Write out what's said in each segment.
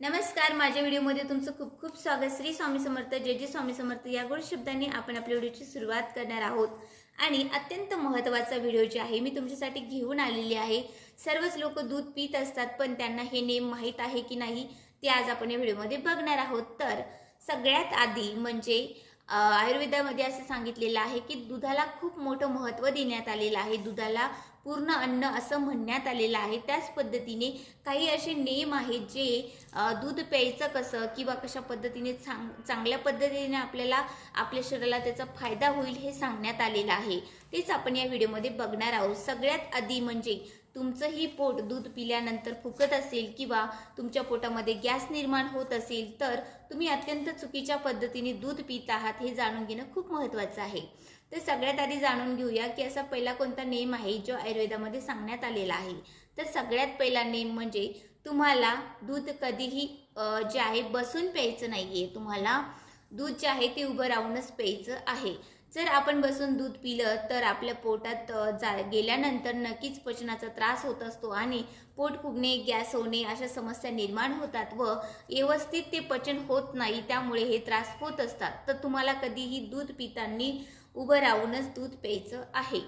नमस्कार माझ्या व्हिडिओमध्ये तुमचं खूप खूप स्वागत. श्री स्वामी समर्थ जय जय स्वामी समर्थ या गोड शब्दांनी आपण आपल्या व्हिडिओची सुरुवात करणार आहोत. आणि अत्यंत महत्त्वाचा व्हिडिओ जे आहे मी तुमच्यासाठी घेऊन आलेली आहे. सर्वच लोक दूध पित असतात पण त्यांना हे नेम माहीत आहे की नाही ते आज आपण या व्हिडिओमध्ये बघणार आहोत. तर सगळ्यात आधी म्हणजे आयुर्वेदामध्ये असं सांगितलेलं आहे की दुधाला खूप मोठं महत्त्व देण्यात आलेलं आहे. दुधाला पूर्ण अन्न असं म्हणण्यात आलेलं आहे. त्याच पद्धतीने काही असे नेम आहेत जे दूध प्यायचं कसं किंवा कशा पद्धतीने चांग चांगल्या पद्धतीने आपल्याला आपल्या शरीराला त्याचा फायदा होईल हे सांगण्यात आलेलं आहे. तेच आपण या व्हिडिओमध्ये बघणार आहोत. सगळ्यात आधी म्हणजे तुमचंही पोट दूध पिल्यानंतर फुकत असेल किंवा तुमच्या पोटामध्ये गॅस निर्माण होत असेल तर तुम्ही अत्यंत चुकीच्या पद्धतीने दूध पित आहात हे जाणून घेणं खूप महत्त्वाचं आहे. तर सगळ्यात आधी जाणून घेऊया की असा पहिला कोणता नेम आहे जो आयुर्वेदामध्ये सांगण्यात आलेला आहे. तर सगळ्यात पहिला नेम म्हणजे तुम्हाला दूध कधीही जे आहे बसून प्यायचं नाही आहे तुम्हाला दूध जे आहे ते उभं राहूनच प्यायचं आहे. जर आपण बसून दूध पिलं तर आपल्या पोटात जा गेल्यानंतर नक्कीच पचनाचा त्रास होत असतो आणि पोट फुगणे गॅस होणे अशा समस्या निर्माण होतात व व्यवस्थित ते पचन होत नाही त्यामुळे हे त्रास होत असतात. तर तुम्हाला कधीही दूध पिताना उभं राहूनच दूध प्यायचं आहे.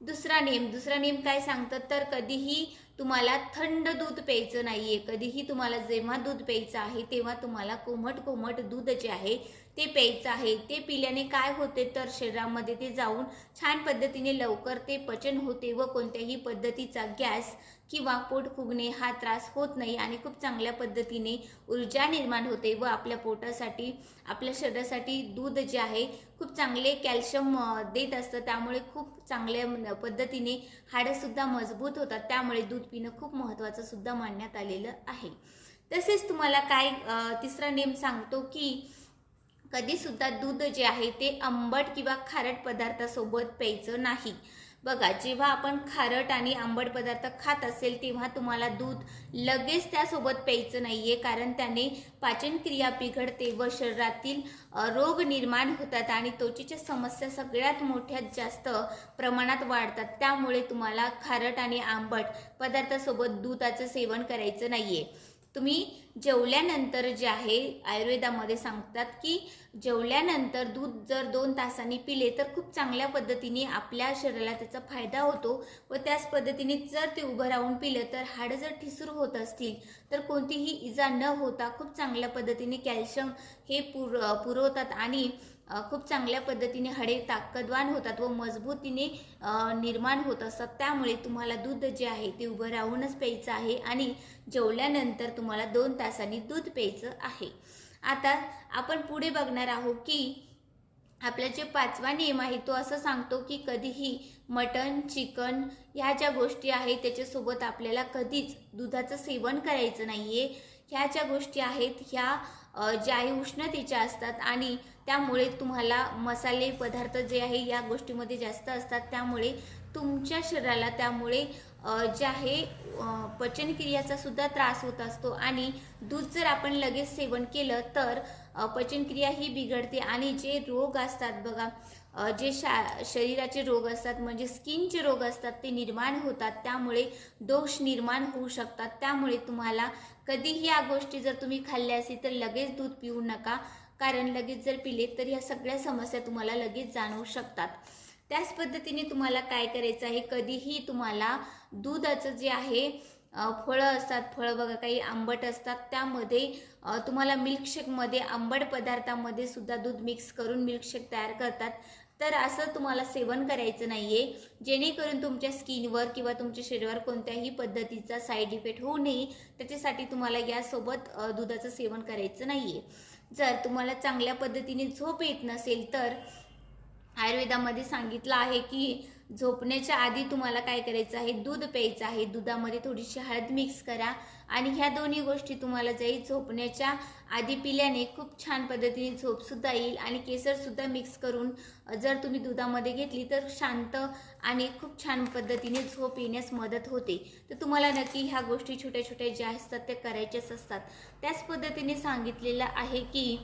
दुसरा नेम दुसरा नेम काय सांगतात? तर कधीही तुम्हाला थंड दूध प्यायचं नाहीये. कधीही तुम्हाला जेव्हा दूध प्यायचं आहे तेव्हा तुम्हाला कोमट कोमट दूध जे आहे ते प्यायचं आहे. ते पिल्याने काय होते तर शरीरामध्ये ते जाऊन छान पद्धतीने लवकर ते पचन होते व कोणत्याही पद्धतीचा गॅस किंवा पोट फुगणे हा त्रास होत नाही आणि खूप चांगल्या पद्धतीने ऊर्जा निर्माण होते व आपल्या पोटासाठी आपल्या शरीरासाठी दूध जे आहे खूप चांगले कॅल्शियम देत असतं. त्यामुळे खूप चांगल्या पद्धतीने हाडंसुद्धा मजबूत होतात. त्यामुळे दूध पिणं खूप महत्त्वाचं सुद्धा मानण्यात आलेलं आहे. तसेच तुम्हाला काय तिसरा नेम सांगतो की कधीसुद्धा दूध जे आहे ते आंबट किंवा खारट पदार्थासोबत प्यायचं नाही. बघा जेव्हा आपण खारट आणि आंबट पदार्थ खात असेल तेव्हा तुम्हाला दूध लगेच त्यासोबत प्यायचं नाही आहे कारण त्याने पाचनक्रिया बिघडते व शरीरातील रोग निर्माण होतात आणि त्वचेच्या समस्या सगळ्यात मोठ्यात जास्त प्रमाणात वाढतात. त्यामुळे तुम्हाला खारट आणि आंबट पदार्थासोबत दुधाचं सेवन करायचं नाही आहे तुम्ही जेवल्यानंतर जे आहे आयुर्वेदामध्ये सांगतात की जेवल्यानंतर दूध जर दोन तासांनी पिले तर खूप चांगल्या पद्धतीने आपल्या शरीराला त्याचा फायदा होतो व त्याच पद्धतीने जर ते उभं राहून पिलं तर हाडं जर ठिसूर होत असतील तर कोणतीही इजा न होता खूप चांगल्या पद्धतीने कॅल्शियम हे पुर पुरवतात आणि खूप चांगल्या पद्धतीने हाडे ताकदवान होतात व मजबूतीने निर्माण होत असतात. त्यामुळे तुम्हाला दूध जे आहे ते उभं राहूनच प्यायचं आहे आणि जेवल्यानंतर तुम्हाला दोन तासांनी दूध प्यायचं आहे. आता आपण पुढे बघणार आहोत की आपला जे पाचवा नियम आहे तो असं सांगतो की कधीही मटन चिकन ह्या ज्या गोष्टी आहेत त्याच्यासोबत आपल्याला कधीच दुधाचं सेवन करायचं नाही आहे ह्या ज्या गोष्टी आहेत ह्या ज्या आहे उष्णतेच्या असतात आणि त्यामुळे तुम्हाला मसाले पदार्थ जे आहे या गोष्टीमध्ये जास्त असतात. त्यामुळे तुमच्या शरीराला त्यामुळे जे आहे पचनक्रियाचा सुद्धा त्रास होत असतो आणि दूध जर आपण लगेच सेवन केलं तर पचनक्रिया ही बिघडते आणि जे रोग असतात बघा जे शा शरीराचे रोग असतात म्हणजे स्किनचे रोग असतात ते निर्माण होतात. त्यामुळे दोष निर्माण होऊ शकतात. त्यामुळे तुम्हाला कधीही या गोष्टी जर तुम्ही खाल्ल्या असेल तर लगेच दूध पिऊ नका. कारण लगेच जर पिले तर ह्या सगळ्या समस्या तुम्हाला लगेच जाणवू शकतात. त्याच पद्धतीने तुम्हाला काय करायचं आहे? कधीही तुम्हाला दुधाचं जे आहे फळं असतात फळं बघा काही आंबट असतात त्यामध्ये तुम्हाला मिल्कशेकमध्ये आंबट पदार्थामध्ये सुद्धा दूध मिक्स करून मिल्कशेक तयार करतात. तर असं तुम्हाला सेवन करायचं नाही आहे जेणेकरून तुमच्या स्किनवर किंवा तुमच्या शरीरावर कोणत्याही पद्धतीचा साईड इफेक्ट होऊ नये. त्याच्यासाठी तुम्हाला यासोबत दुधाचं सेवन करायचं नाही आहे जर तुम्हाला चांगल्या पद्धतीने झोप येत नसेल तर आयुर्वेदामध्ये सांगितलं आहे की झोपण्याच्या आधी तुम्हाला काय करायचं आहे? दूध प्यायचं आहे. दुधामध्ये थोडीशी हळद मिक्स करा आणि ह्या दोन्ही गोष्टी तुम्हाला जाईल झोपण्याच्या आधी पिल्याने खूप छान पद्धतीने झोपसुद्धा येईल आणि केसरसुद्धा मिक्स करून जर तुम्ही दुधामध्ये घेतली तर शांत आणि खूप छान पद्धतीने झोप येण्यास मदत होते. तर तुम्हाला नक्की ह्या गोष्टी छोट्या छोट्या ज्या असतात त्या करायच्याच असतात. त्याच पद्धतीने सांगितलेलं आहे की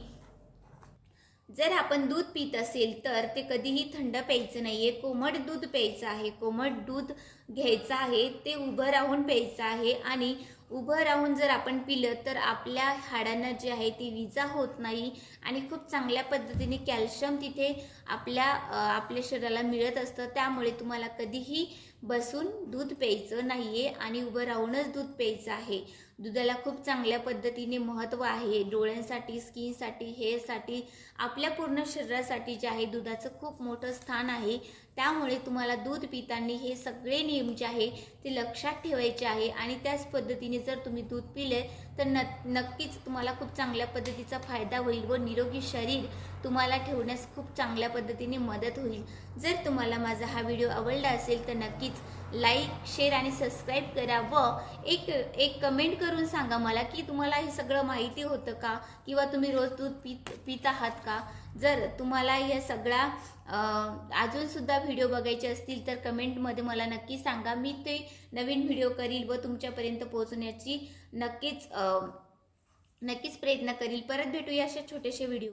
जर आपण दूध पित असेल तर ते कधीही थंड प्यायचं नाही आहे कोमट दूध प्यायचं आहे. कोमट दूध घ्यायचं आहे. ते उभं राहून प्यायचं आहे. आणि उभं राहून जर आपण पिलं तर आपल्या हाडांना जे आहे ती विजा होत नाही आणि खूप चांगल्या पद्धतीने कॅल्शियम तिथे आपल्या आपल्या शरीराला मिळत असतं. त्यामुळे तुम्हाला कधीही बसून दूध प्यायचं नाही आहे आणि उभं राहूनच दूध प्यायचं आहे. दुधाला खूप चांगल्या पद्धतीने महत्त्व आहे. डोळ्यांसाठी स्किनसाठी हेअरसाठी आपल्या पूर्ण शरीरासाठी जे आहे दुधाचं खूप मोठं स्थान आहे. त्यामुळे तुम्हाला दूध पिताना हे सगळे नियम जे आहे ते लक्षात ठेवायचे आहे आणि त्याच पद्धतीने जर तुम्ही दूध पिले तर न नक्कीच तुम्हाला खूप चांगल्या पद्धतीचा फायदा होईल व निरोगी शरीर तुम्हाला ठेवण्यास खूप चांगल्या पद्धतीने मदत होईल. जर तुम्हाला माझा हा व्हिडिओ आवडला असेल तर नक्कीच लाईक शेअर आणि सबस्क्राईब करा व एक एक कमेंट करून सांगा मला की तुम्हाला हे सगळं माहिती होतं का? किंवा तुम्ही रोज दूध पित पित आहात का? जर तुम्हाला या सगळा अजूनसुद्धा व्हिडिओ बघायचे असतील तर कमेंटमध्ये मला नक्की सांगा. मी ते नवीन व्हिडिओ करील व तुमच्यापर्यंत पोहोचण्याची नक्कीच नक्कीच प्रयत्न करील. परत भेटूया अशा छोटेसे व्हिडिओ